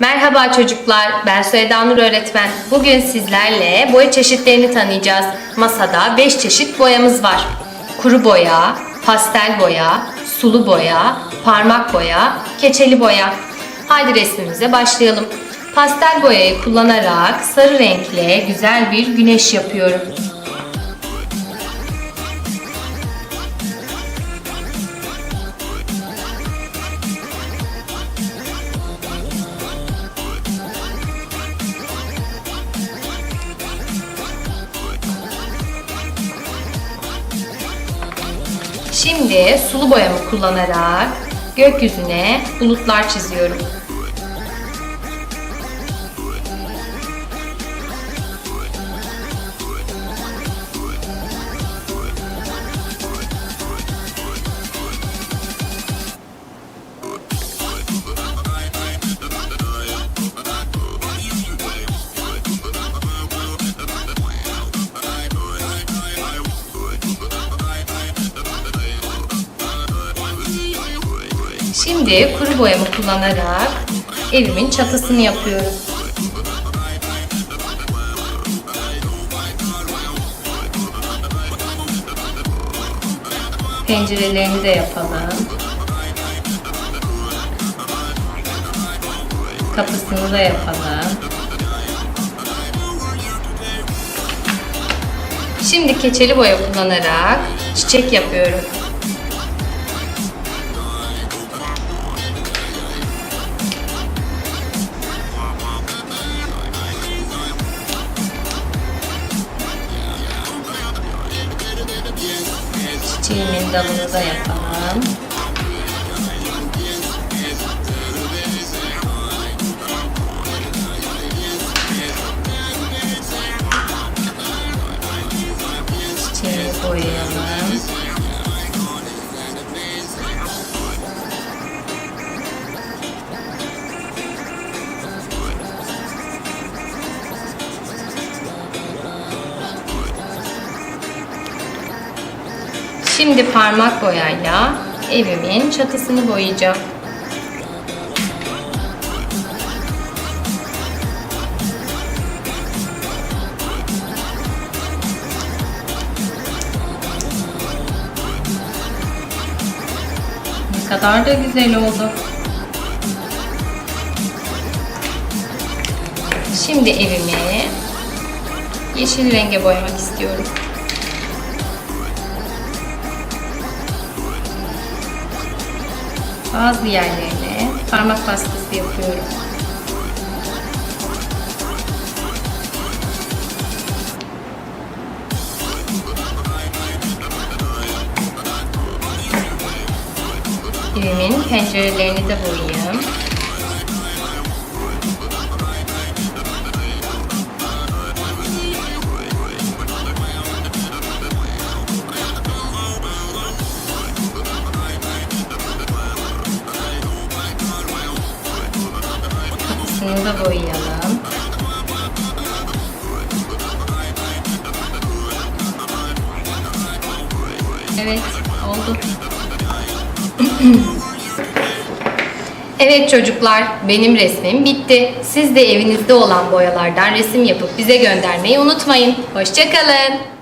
Merhaba çocuklar, ben Süheda Nur öğretmen. Bugün sizlerle boya çeşitlerini tanıyacağız. Masada 5 çeşit boyamız var. Kuru boya, pastel boya, sulu boya, parmak boya, keçeli boya. Haydi resmimize başlayalım. Pastel boyayı kullanarak sarı renkle güzel bir güneş yapıyorum. Şimdi sulu boyamı kullanarak gökyüzüne bulutlar çiziyorum. Şimdi kuru boyamı kullanarak evimin çatısını yapıyorum. Pencerelerini de yapalım. Kapısını da yapalım. Şimdi keçeli boya kullanarak çiçek yapıyorum. Çiçeğimin dalını da yapalım. Çiçeği boyayalım. Şimdi parmak boyayla evimin çatısını boyayacağım. Ne kadar da güzel oldu. Şimdi evimi yeşil renge boyamak istiyorum. Bazı yerlerine parmak baskısı yapıyorum. Evimin pencerelerini de boyayayım. Kapısını da boyayalım. Evet, oldu. Evet çocuklar, benim resmim bitti. Siz de evinizde olan boyalardan resim yapıp bize göndermeyi unutmayın. Hoşçakalın.